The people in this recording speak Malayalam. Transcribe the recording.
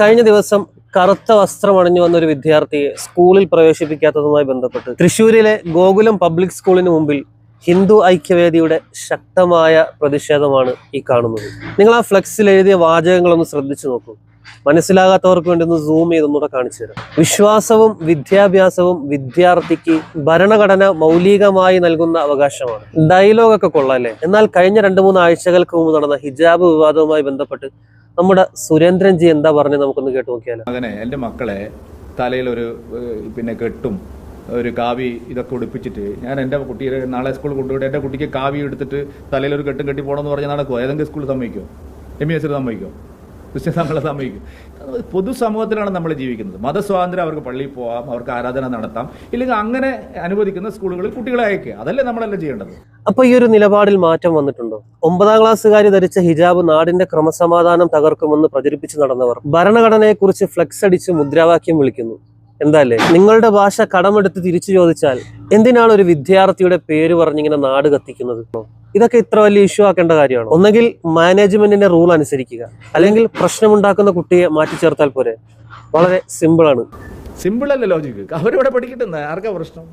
കഴിഞ്ഞ ദിവസം കറുത്ത വസ്ത്രം അണിഞ്ഞു വന്ന ഒരു വിദ്യാർത്ഥിയെ സ്കൂളിൽ പ്രവേശിപ്പിക്കാത്തതുമായി ബന്ധപ്പെട്ട് തൃശൂരിലെ ഗോകുലം പബ്ലിക് സ്കൂളിന് മുമ്പിൽ ഹിന്ദു ഐക്യവേദിയുടെ ശക്തമായ പ്രതിഷേധമാണ് ഈ കാണുന്നത്. നിങ്ങൾ ആ ഫ്ലെക്സിൽ എഴുതിയ വാചകങ്ങളൊന്ന് ശ്രദ്ധിച്ചു നോക്കൂ. മനസ്സിലാകാത്തവർക്ക് വേണ്ടി ഒന്ന് സൂം ചെയ്തൊന്നുകൂടെ കാണിച്ചു തരാം. വിശ്വാസവും വിദ്യാഭ്യാസവും വിദ്യാർത്ഥിക്ക് ഭരണഘടന മൗലികമായി നൽകുന്ന അവകാശമാണ്. ഡയലോഗൊക്കെ കൊള്ളാല്ലേ എന്നാൽ കഴിഞ്ഞ രണ്ട് മൂന്ന് ആഴ്ചകൾക്ക് മുമ്പ് നടന്ന ഹിജാബ് വിവാദവുമായി ബന്ധപ്പെട്ട് നമ്മുടെ സുരേന്ദ്രൻ ജി എന്താ പറഞ്ഞത് നമുക്കൊന്ന് കേട്ട് നോക്കിയാലോ? അങ്ങനെ എന്റെ മക്കളെ തലയിൽ ഒരു പിന്നെ കെട്ടും ഒരു കാവി ഇതൊക്കെ ഉടുപ്പിച്ചിട്ട് ഞാൻ എന്റെ കുട്ടിയെ നാളെ സ്കൂളിൽ കൊണ്ടുപോയിട്ട് എന്റെ കുട്ടിക്ക് കാവി എടുത്തിട്ട് തലയിൽ ഒരു കെട്ടും കെട്ടി പോകണമെന്ന് പറഞ്ഞാൽ നടക്കുമോ ഏതെങ്കിലും സ്കൂളിൽ സമ്മതിക്കുമോ എം ഇ എസിൽ സമ്മതിക്കുമോ ക്രിസ്ത്യൻ നമ്മളെ സമ്മതിക്കും? പൊതുസമൂഹത്തിലാണ് നമ്മൾ ജീവിക്കുന്നത്. മതസ്വാതന്ത്ര്യം അവർക്ക് പള്ളിയിൽ പോകാം അവർക്ക് ആരാധന നടത്താം ഇല്ലെങ്കിൽ അങ്ങനെ അനുവദിക്കുന്ന സ്കൂളുകളിൽ കുട്ടികളെ അയക്കുക. അതല്ലേ നമ്മളെല്ലാം ചെയ്യേണ്ടത്? അപ്പൊ ഈ ഒരു നിലപാടിൽ മാറ്റം വന്നിട്ടുണ്ടോ? ഒമ്പതാം ക്ലാസ്സുകാരി ധരിച്ച ഹിജാബ് നാടിന്റെ ക്രമസമാധാനം തകർക്കുമെന്ന് പ്രചരിപ്പിച്ചു നടന്നവർ ഭരണഘടനയെക്കുറിച്ച് ഫ്ലെക്സ് അടിച്ച് മുദ്രാവാക്യം വിളിക്കുന്നു. എന്താല്ലേ? നിങ്ങളുടെ ഭാഷ കടമെടുത്ത് തിരിച്ചു ചോദിച്ചാൽ എന്തിനാണ് ഒരു വിദ്യാർത്ഥിയുടെ പേര് പറഞ്ഞിങ്ങനെ നാട് കത്തിക്കുന്നത്? ഇതൊക്കെ ഇത്ര വലിയ ഇഷ്യൂ ആക്കേണ്ട കാര്യമാണ്? ഒന്നെങ്കിൽ മാനേജ്മെന്റിന്റെ റൂൾ അനുസരിക്കുക. അല്ലെങ്കിൽ പ്രശ്നമുണ്ടാക്കുന്ന കുട്ടിയെ മാറ്റി ചേർത്താൽ പോരെ? വളരെ സിമ്പിൾ ആണ്. സിമ്പിൾ അല്ലേ ലോജിക്ക് അവരിവിടെ പഠിക്കട്ടെ? ആർക്കാ പ്രശ്നം?